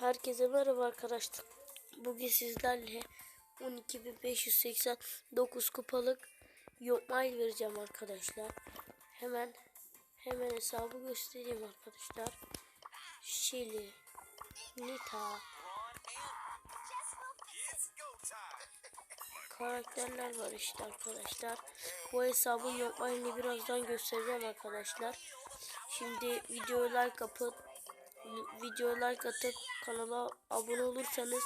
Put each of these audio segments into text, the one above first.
Herkese merhaba arkadaşlar. Bugün sizlerle 12.589 kupalık Yopmail vereceğim arkadaşlar. Hemen hemen hesabı göstereyim arkadaşlar. Şili, Nita, karakterler var işte arkadaşlar. Bu hesabın Yopmail'ini birazdan göstereceğim arkadaşlar. Şimdi videoya like atıp videoya like atıp kanala abone olursanız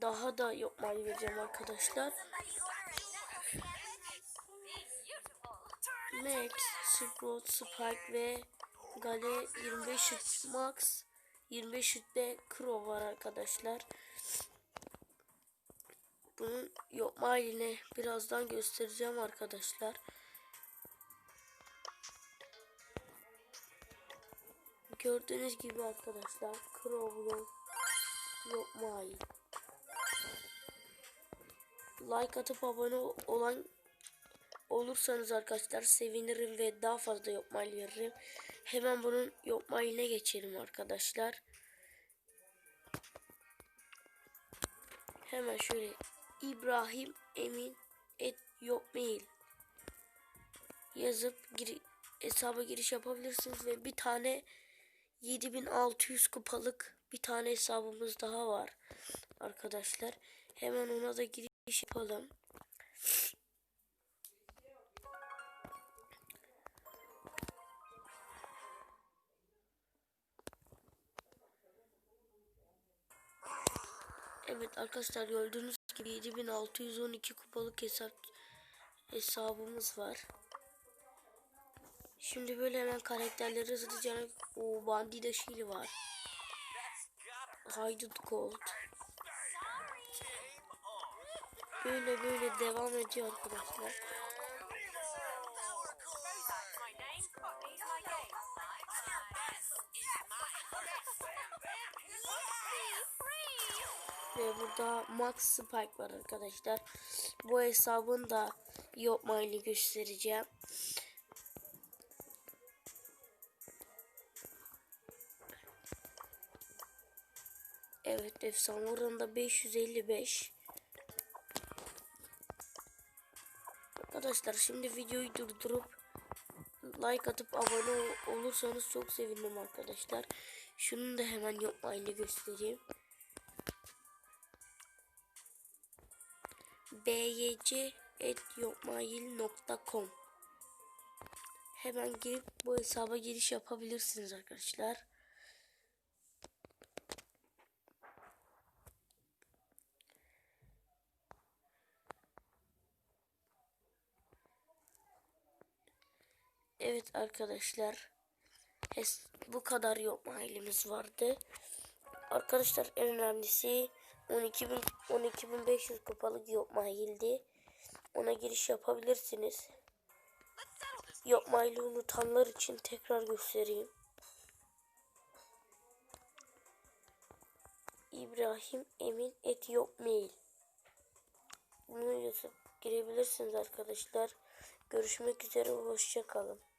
daha da yapmayı vereceğim arkadaşlar. Max, Sprout, Spike ve Gale 25 şut Max 25 şutte Crow var arkadaşlar. Bunun yapma halini birazdan göstereceğim arkadaşlar. Gördüğünüz gibi arkadaşlar Crow'lu yok mai. Like atıp abone olan olursanız arkadaşlar sevinirim ve daha fazla mal veririm. Hemen bunun maline geçelim arkadaşlar. Hemen şöyle İbrahim Emin et yok mail yazıp gir hesaba giriş yapabilirsiniz ve bir tane 7600 kupalık bir tane hesabımız daha var arkadaşlar. Hemen ona da giriş yapalım. Evet arkadaşlar gördüğünüz gibi 7612 kupalık hesap hesabımız var. Şimdi böyle hemen karakterleri hızlıca o Bandida Şili var. Haydut Gold. Böyle böyle devam ediyor arkadaşlar. Ve burada Max Spike var arkadaşlar. Bu hesabın da yapmayını göstereceğim. Evet efsane oranında 555. Arkadaşlar şimdi videoyu durdurup like atıp abone olursanız çok sevinirim arkadaşlar. Şunu da hemen yapmayını göstereyim. byc.yopmail.com Hemen girip bu hesaba giriş yapabilirsiniz arkadaşlar. Evet arkadaşlar. Bu kadar yok mailimiz vardı. Arkadaşlar en önemlisi 12.000 12.500 kupalık yok maildi. Ona giriş yapabilirsiniz. Yok maili unutanlar için tekrar göstereyim. İbrahim Emin et yok mail. Bunu yazıp girebilirsiniz arkadaşlar. Görüşmek üzere hoşçakalın.